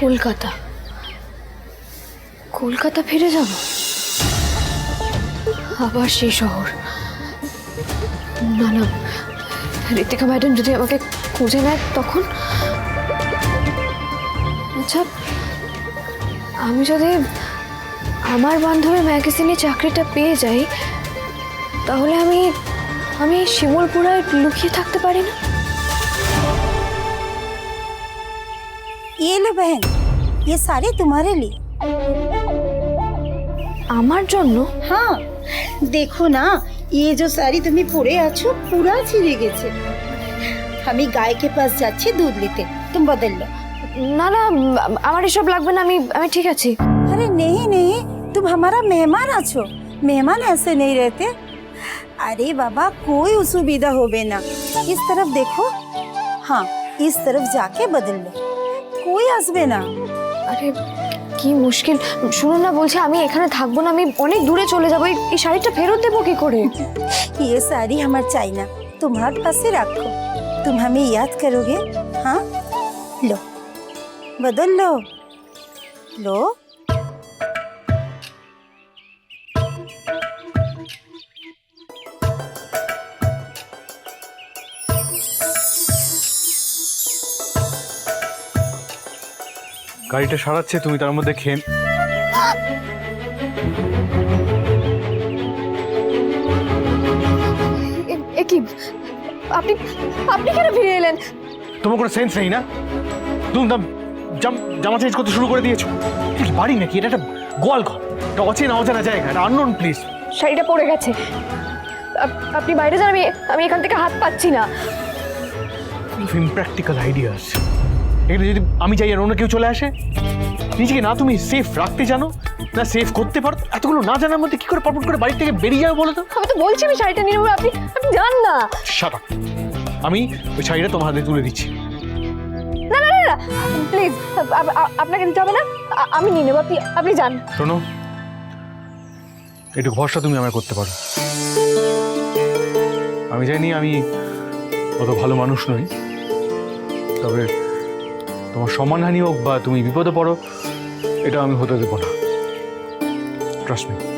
কলকাতা। কলকাতা ফিরে যাব? আবার সেই শহর। না না ঋতিকা ম্যাডাম যদি আমাকে খুঁজে নেয় তখন? আচ্ছা আমি যদি আমার বান্ধবী ম্যাগাজিনে চাকরিটা পেয়ে যাই, তাহলে আমি আমি শিমলপুরায় লুকিয়ে থাকতে পারি না? ये लो बहन ये साड़ी तुम्हारे लिए আমার জন্য हाँ देखो ना ये जो साड़ी তুমি পরে আছো পুরা ছিঁড়ে গেছে আমি গায়কে পাস যাচ্ছি দুধ নিতে तुम बदल लो না না আমার এসব লাগবে না আমি আমি ঠিক আছি अरे नहीं नहीं तुम हमारा मेहमान আছো मेहमान ऐसे नहीं रहते अरे बाबा कोई असुविधा होवे ना इस तरफ देखो हाँ इस तरफ जाके बदल लो कोई আসবে না আরে কি মুশকিল শুনুন না বলছি আমি এখানে থাকবো না আমি অনেক দূরে চলে যাবো এই- এই শাড়িটা ফেরত দেবো কি করে ये साड़ी हमार चाइना तुम्हारे पास से रखो तुम हमें याद करोगे हाँ लो बदल लो लो গাড়িটা সারাচ্ছে তুমি তার মধ্যে খেয়ে কি? আপনি আপনি কেন ফিরে এলেন? তোমার কোনো সেন্স নেই না? তুমি দাম জাম- জামা চেঞ্জ করতে শুরু করে দিয়েছ। বাড়ি নাকি? এটা একটা গোয়াল ঘর। এটা অচেনা অজানা জায়গা এটা আননোন প্লিজ শাড়িটা পড়ে গেছে। আপনি বাইরে যান আমি আমি এখান থেকে হাত পাচ্ছি না। ইমপ্র্যাকটিক্যাল আইডিয়াস এখানে যদি আমি যাই আর অন্য কেউ চলে আসে নিজেকে না তুমি সেফ রাখতে জানো না সেফ করতে পারো এতগুলো না জানার মধ্যে কি করে পটপট করে বাড়ি থেকে বেরিয়ে যাবে বলো তো? আমি তো বলছি আমি শাড়িটা নিয়ে নেব আপনি আপনি যান না। সাদা আমি ওই শাড়িটা তোমার হাতে তুলে দিচ্ছি। না না না না প্লিজ আপনাকে নিতে হবে না আমি নিয়ে নেব আপনি আপনি যান। শোনো একটু ভরসা তুমি আমায় করতে পারো। আমি জানি আমি অত ভালো মানুষ নই তবে তোমার সম্মানহানি হোক বা তুমি বিপদে পড়ো এটা আমি হতে দেবো না। Trust me